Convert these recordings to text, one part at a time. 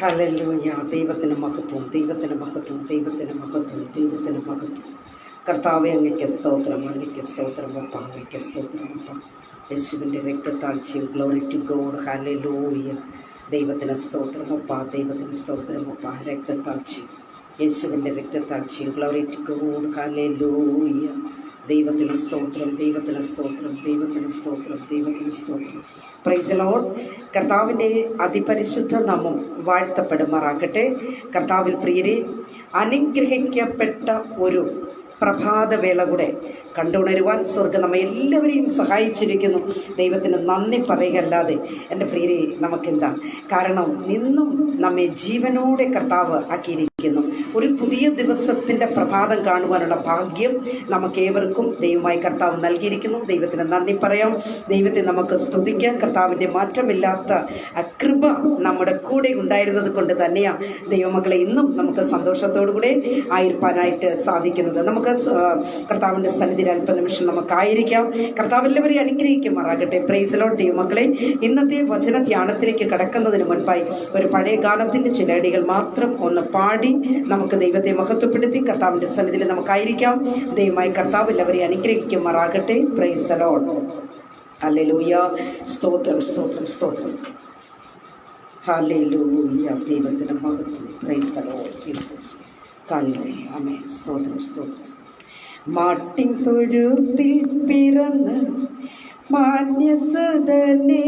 Hallelujah. ദൈവത്തിന് മഹത്വം ദൈവത്തിന് മഹത്വം ദൈവത്തിന് മഹത്വം ദൈവത്തിന് മഹത്വം. കർത്താവെ അങ്ങയ്ക്ക് സ്തോത്രം അങ്ങയ്ക്ക് സ്തോത്രം അപ്പ അങ്ങയ്ക്ക് സ്തോത്രം അപ്പ. യേശുവിന്റെ രക്തത്താഴ്ചയും ഗ്ലോറി ടു ഗോഡ്. ഹലലൂയ ദൈവത്തിന് സ്തോത്രം അപ്പ ദൈവത്തിന് സ്തോത്രം അപ്പ. രക്തത്താഴ്ചയും യേശുവിന്റെ രക്തത്താഴ്ചയും ഗ്ലോറി ടു ഗോഡ്. ഹലലൂയ ദൈവത്തിന് സ്തോത്രം ദൈവത്തിന് സ്തോത്രം ദൈവത്തിന് സ്തോത്രം ദൈവത്തിന് സ്തോത്രം. പ്രൈസ് ലോഡ് കർത്താവിന്റെ അതിപരിശുദ്ധ നാമം വാഴ്ത്തപ്പെടുമാറാകട്ടെ. കർത്താവിൽ പ്രിയരെ അനുഗ്രഹിക്കപ്പെട്ട ഒരു പ്രഭാതവേള കൂടെ കണ്ടുണരുവാൻ സ്വർഗം നമ്മെ എല്ലാവരെയും സഹായിച്ചിരിക്കുന്നു. ദൈവത്തിന് നന്ദി പറയുകയല്ലാതെ എന്റെ പ്രിയരെ നമുക്കെന്താ? കാരണം നിന്നും നമ്മെ ജീവനോടെ കർത്താവ് ആക്കിയിരിക്കുന്നു. ഒരു പുതിയ ദിവസത്തിന്റെ പ്രഭാതം കാണുവാനുള്ള ഭാഗ്യം നമുക്ക് ഏവർക്കും ദൈവമായി കർത്താവ് നൽകിയിരിക്കുന്നു. ദൈവത്തിന് നന്ദി പറയാം. ദൈവത്തെ നമുക്ക് സ്തുതിക്കാം. കർത്താവിന്റെ മാറ്റമില്ലാത്ത കൃപ നമ്മുടെ കൂടെ ഉണ്ടായിരുന്നത് കൊണ്ട് തന്നെയാണ് ദൈവമക്കളെ ഇന്നും നമുക്ക് സന്തോഷത്തോടു കൂടെ ആയിരിക്കാനായിട്ട് സാധിക്കുന്നത്. നമുക്ക് കർത്താവിന്റെ കർത്താവിന്റെ സന്നിധിയിൽ അല്പനിമിഷം നമുക്കായിരിക്കാം. കർത്താവ് എല്ലാവരെയും അനുഗ്രഹിക്കുമാറാകട്ടെ. പ്രൈസലോട്ട് ദൈവമക്കളെ. ഇന്നത്തെ വചന ധ്യാനത്തിലേക്ക് കടക്കുന്നതിന് മുൻപായി ഒരു പഴയ ഗാനത്തിന്റെ ചില അടികൾ മാത്രം ഒന്ന് പാടി നമുക്ക് ദൈവത്തെ മഹത്വപ്പെടുത്തി കർത്താവിന്റെ സന്നിധിയിൽ നമുക്കായിരിക്കാം. ദൈവമായി കർത്താവ് എല്ലാവരെയും അനുഗ്രഹിക്കുമാറാകട്ടെ. പ്രൈസ് ദ ലോർഡ് ഹല്ലേലൂയ സ്തോത്രം സ്തോത്രം സ്തോത്രം. ദൈവത്തിന്റെ മഹത്വം. പ്രൈസ് ജീസസ് കാലിലെ അമേ സ്തോത്രം സ്തോത്രം. മാട്ടിൻ തൊഴുത്തിൽ പിറന്ന് മാന്യസുതനേ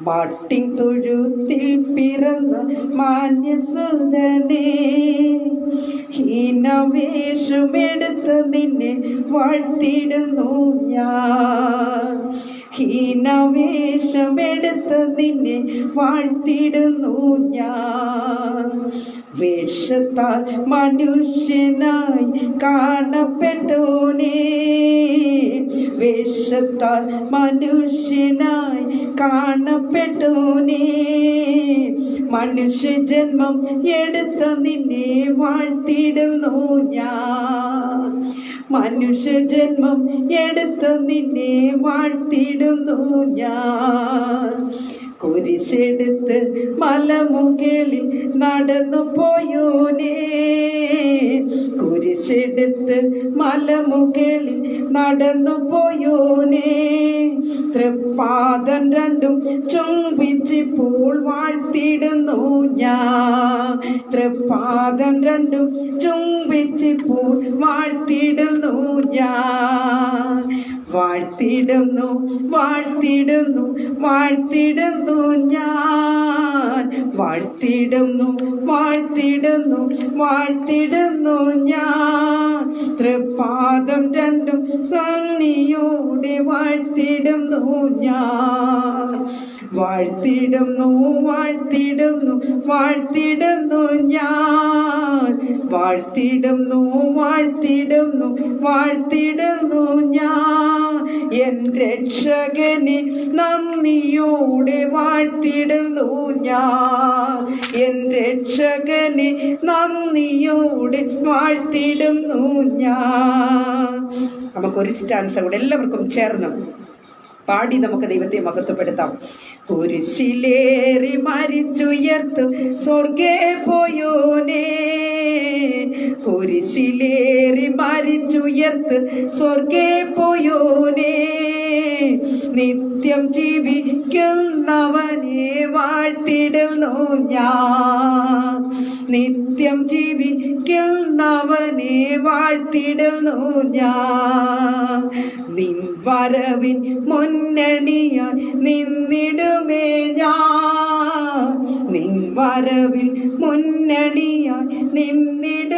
മാട്ടിൻ തൊഴുത്തിൽ പിറന്ന മാന്യസുതനേ ഹീനവേഷമെടുത്ത് നിന്നെ വാഴ്ത്തിടുന്നു ഞാൻ. ഹീനവേഷമെടുത്ത് നിന്നെ വാഴ്ത്തിടുന്നു ഞാൻ. വേഷത്താൽ മനുഷ്യനായി കാണപ്പെട്ടോനേ വേഷത്താൽ മനുഷ്യനായി കാണപ്പെട്ടോനേ മനുഷ്യജന്മം എടുത്ത നിന്നെ വാഴ്ത്തിടുന്നു ഞാൻ. മനുഷ്യജന്മം എടുത്തു നിന്നെ വാഴ്ത്തിടുന്നു ഞാൻ. കുരിശെടുത്ത് മലമുകളിൽ നടന്നു പോയോനേ. കുരിശെടുത്ത് മലമുകളിൽ നടന്നു പോയോനേ. തൃപ്പാദം രണ്ടും ചുംബിച്ചിപ്പോൾ വാഴ്ത്തിടുന്നു ഞാൻ. തൃപ്പാദം രണ്ടും ചുംബിച്ചിപ്പോൾ വാഴ്ത്തിടുന്നു ഞാൻ. വാഴ്ത്തിടുന്നു വാഴ്ത്തിടുന്നു വാഴ്ത്തിടുന്നു ഞാൻ. വാഴ്ത്തിടുന്നു വാഴ്ത്തിടുന്നു വാഴ്ത്തിടുന്നു ഞാൻ. തൃപ്പാദം രണ്ടും നന്ദിയോടെ വാഴ്ത്തിടുന്നു ഞാൻ. വാഴ്ത്തിടുന്നു വാഴ്ത്തിടുന്നു വാഴ്ത്തിടുന്നു ഞാൻ. വാഴ്ത്തിടുന്നു വാഴ്ത്തിടുന്നു വാഴ്ത്തിടുന്നു ഞാൻ. എൻ രക്ഷകനെ നന്ദിയോടെ വാഴ്ത്തിടുന്നു ഞാൻ. എൻ രക്ഷകനെ നന്ദിയോടെ വാഴ്ത്തിടുന്നു ഞാൻ. നമുക്കൊരു സ്റ്റാൻസ് കൂടെ എല്ലാവർക്കും ചേർന്നു പാടി നമുക്ക് ദൈവത്തെ മഹത്വപ്പെടുത്താം. കുരിശിലേറി മരിച്ചുയർത്തു സ്വർഗേ പോയോനേ. കുരിശിലേറി മരിച്ചുയർത്ത് സ്വർഗേ പോയോനേ. നിത്യം ജീവിക്കുന്നവനെ വാഴ്ത്തിടുന്നു ഞാൻ. നിത്യം ജീവിക്കുന്നവനെ വാഴ്ത്തിടുന്നു ഞാൻ. നിൻ വരവിൻ മുന്നണിയായി നിന്നിടുമേ ഞാൻ. നിൻ വരവിൽ മുന്നണിയായി നിന്നിടുമേ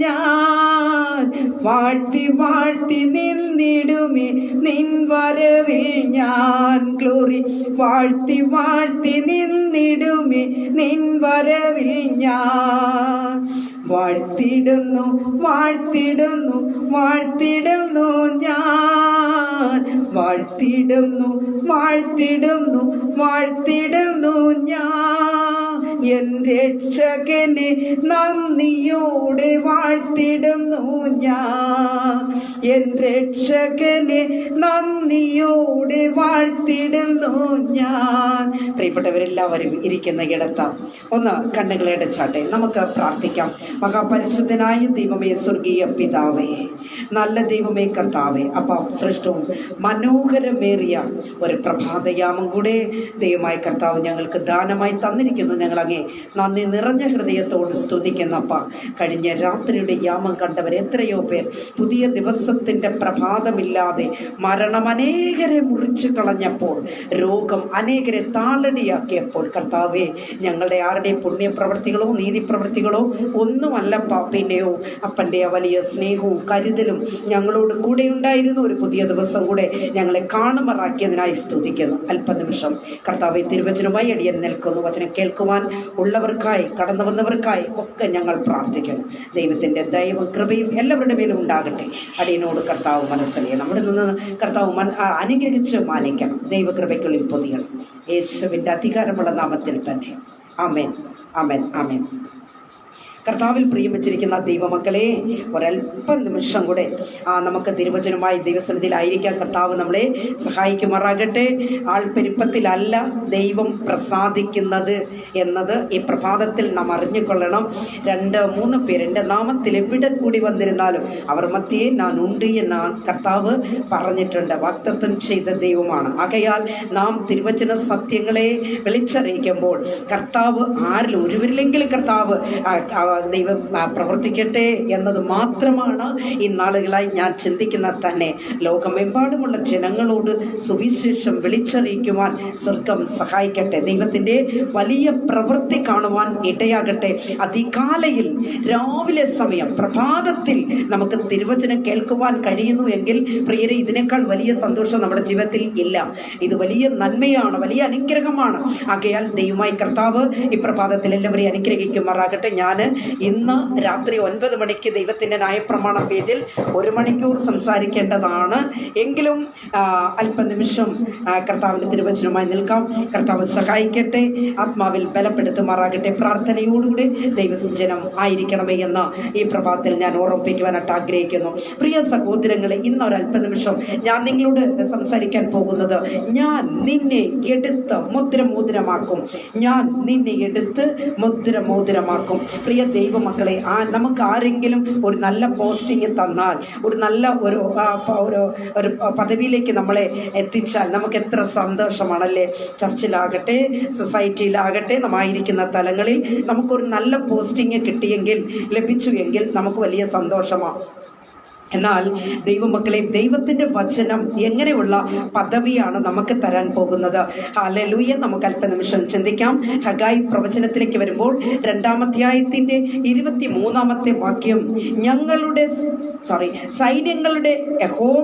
ഞാൻ വാഴ്ത്തി വാഴ്ത്തി നിന്നിടുമേ. നിൻ വരവിൽ ഞാൻ ഗ്ലോറി വാഴ്ത്തി വാഴ്ത്തി നിന്നിടുമേ. നിൻ വരവിൽ ഞാൻ വാഴ്ത്തിടുന്നു വാഴ്ത്തിടുന്നു വാഴ്ത്തിടുന്നു ഞാൻ. വാഴ്ത്തിടുന്നു വാഴ്ത്തിടുന്നു വാഴ്ത്തിടുന്നു ഞാൻ. എൻ രക്ഷകനെ നന്ദിയോടെ വാഴ്ത്തിടുന്നു ഞാൻ. എൻ രക്ഷകനെ നന്ദിയോടെ വാഴ്ത്തിടുന്നു ഞാൻ. പ്രിയപ്പെട്ടവരെല്ലാവരും ഇരിക്കുന്ന ഇടത്ത് ഒന്ന് കണ്ണുകളടച്ചാട്ടെ നമുക്ക് പ്രാർത്ഥിക്കാം. മഹാപരിശുദ്ധനായ ദൈവമേ സ്വർഗീയ പിതാവേ നല്ല ദൈവമേ കർത്താവേ അപ്പം സൃഷ്ടവും മനോഹരമേറിയ ഒരു പ്രഭാതയാമം കൂടെ ദൈവമായ കർത്താവ് ഞങ്ങൾക്ക് ദാനമായി തന്നിരിക്കുന്നു. ഞങ്ങൾ അങ്ങേ നന്ദി നിറഞ്ഞ ഹൃദയത്തോട് സ്തുതിക്കുന്നപ്പ. കഴിഞ്ഞ രാത്രിയുടെ യാമം കണ്ടവർ എത്രയോ പേർ പുതിയ ദിവസത്തിന്റെ പ്രഭാതമില്ലാതെ മരണം അനേകരെ മുറിച്ചു കളഞ്ഞപ്പോൾ രോഗം അനേകരെ താളടിയാക്കിയപ്പോൾ കർത്താവെ ഞങ്ങളുടെ ആരുടെയും പുണ്യപ്രവൃത്തികളോ നീതിപ്രവൃത്തികളോ ഒന്നുമല്ലപ്പ. പിന്നെയോ അപ്പന്റെ വലിയ സ്നേഹവും കരുതലും ഞങ്ങളോട് കൂടെ ഉണ്ടായിരുന്നു. ഒരു പുതിയ ദിവസം കൂടെ ഞങ്ങളെ കാണുമറാക്കിയതിനായി സ്തുതിക്കുന്നു. അല്പനിമിഷം കർത്താവെ തിരുവചനമായി അടിയൻ നിൽക്കുന്നു. വചനം കേൾക്കുവാൻ ഉള്ളവർക്കായി കടന്നു വന്നവർക്കായി ഒക്കെ ഞങ്ങൾ പ്രാർത്ഥിക്കുന്നു. ദൈവത്തിന്റെ ദൈവം കൃപയും എല്ലാവരുടെ മേലും ഉണ്ടാകട്ടെ. അടിയനോട് കർത്താവ് മനസ്സിലായി നമ്മുടെ നിന്ന് കർത്താവ് മൻ അനുഗ്രഹിച്ച് മാനിക്കണം. ദൈവകൃപയ്ക്കുള്ളിൽ പൊതിയണം. യേശുവിന്റെ അധികാരമുള്ള നാമത്തിൽ തന്നെ. അമേൻ അമേൻ ആമേൻ. കർത്താവിൽ പ്രിയം വെച്ചിരിക്കുന്ന ദൈവമക്കളെ ഒരല്പം നിമിഷം കൂടെ നമുക്ക് തിരുവചനമായി ദൈവസന്നിധിയിലായിരിക്കാൻ കർത്താവ് നമ്മളെ സഹായിക്കുമാറാകട്ടെ. ആൾപ്പെരുപ്പത്തിലല്ല ദൈവം പ്രസാദിക്കുന്നത് എന്നത് ഈ പ്രഭാതത്തിൽ നാം അറിഞ്ഞുകൊള്ളണം. രണ്ട് മൂന്ന് പേര് എന്റെ നാമത്തിൽ എവിടെ കൂടി വന്നിരുന്നാലും അവർ മധ്യേ ഞാൻ ഉണ്ട് എന്ന് കർത്താവ് പറഞ്ഞിട്ടുണ്ട്. വാക്തത്വം ചെയ്ത ദൈവമാണ്. ആകയാൽ നാം തിരുവചന സത്യങ്ങളെ വിളിച്ചറിയിക്കുമ്പോൾ കർത്താവ് ആരിൽ ഒരുവരിലെങ്കിലും കർത്താവ് ദൈവം പ്രവർത്തിക്കട്ടെ എന്നത് മാത്രമാണ് ഈ നാളുകളായി ഞാൻ ചിന്തിക്കുന്ന തന്നെ. ലോകമെമ്പാടുമുള്ള ജനങ്ങളോട് സുവിശേഷം വിളിച്ചറിയിക്കുവാൻ സ്വർഗം സഹായിക്കട്ടെ. ദൈവത്തിന്റെ വലിയ പ്രവൃത്തി കാണുവാൻ ഇടയാകട്ടെ. അതികാലയിൽ രാവിലെ സമയം പ്രഭാതത്തിൽ നമുക്ക് തിരുവചനം കേൾക്കുവാൻ കഴിയുന്നു എങ്കിൽ പ്രിയരെ ഇതിനേക്കാൾ വലിയ സന്തോഷം നമ്മുടെ ജീവിതത്തിൽ ഇല്ല. ഇത് വലിയ നന്മയാണ് വലിയ അനുഗ്രഹമാണ്. ആകയാൽ ദൈവമായി കർത്താവ് ഈ പ്രഭാതത്തിൽ എല്ലാവരെയും അനുഗ്രഹിക്കുമാറാകട്ടെ. ഞാൻ ഇന്ന് രാത്രി ഒൻപത് മണിക്ക് ദൈവത്തിന്റെ നയപ്രമാണ പേജിൽ ഒരു മണിക്കൂർ സംസാരിക്കേണ്ടതാണ്. എങ്കിലും അല്പനിമിഷം കർത്താവിന്റെ തിരുവചനമായി നിൽക്കാം. കർത്താവ് സഹായിക്കട്ടെ ആത്മാവിൽ ബലപ്പെടുത്തുമാറാകട്ടെ. പ്രാർത്ഥനയോടുകൂടി ദൈവസഞ്ചനം ആയിരിക്കണമേ എന്ന് ഈ പ്രഭാതത്തിൽ ഞാൻ ഓർമ്മിപ്പിക്കുവാനായിട്ട് ആഗ്രഹിക്കുന്നു. പ്രിയ സഹോദരങ്ങളെ ഇന്ന് ഒരു അല്പനിമിഷം ഞാൻ നിങ്ങളോട് സംസാരിക്കാൻ പോകുന്നത് ഞാൻ നിന്നെ എടുത്ത് മുദ്രമോതിരമാക്കും. ഞാൻ നിന്നെ എടുത്ത് മുദ്രമോതിരമാക്കും. പ്രിയ ദൈവമക്കളെ ആ നമുക്ക് ആരെങ്കിലും ഒരു നല്ല പോസ്റ്റിംഗ് തന്നാൽ ഒരു നല്ല ഒരു ഒരു ഒരു പദവിയിലേക്ക് നമ്മളെ എത്തിച്ചാൽ നമുക്ക് എത്ര സന്തോഷമാണല്ലേ? ചർച്ചിലാകട്ടെ സൊസൈറ്റിയിലാകട്ടെ നമ്മായിരിക്കുന്ന തലങ്ങളിൽ നമുക്കൊരു നല്ല പോസ്റ്റിംഗ് കിട്ടിയെങ്കിൽ ലഭിച്ചു എങ്കിൽ നമുക്ക് വലിയ സന്തോഷമാണ് എന്നാൽ ദൈവമക്കളെ ദൈവത്തിന്റെ വചനം എങ്ങനെയുള്ള പദവിയാണ് നമുക്ക് തരാൻ പോകുന്നത്? ഹാലലൂയ നമുക്ക് അല്പനിമിഷം ചിന്തിക്കാം. ഹഗായി പ്രവചനത്തിലേക്ക് വരുമ്പോൾ രണ്ടാമധ്യായത്തിന്റെ ഇരുപത്തി മൂന്നാമത്തെ വാക്യം ഞങ്ങളുടെ സോറി സൈന്യങ്ങളുടെ യഹോ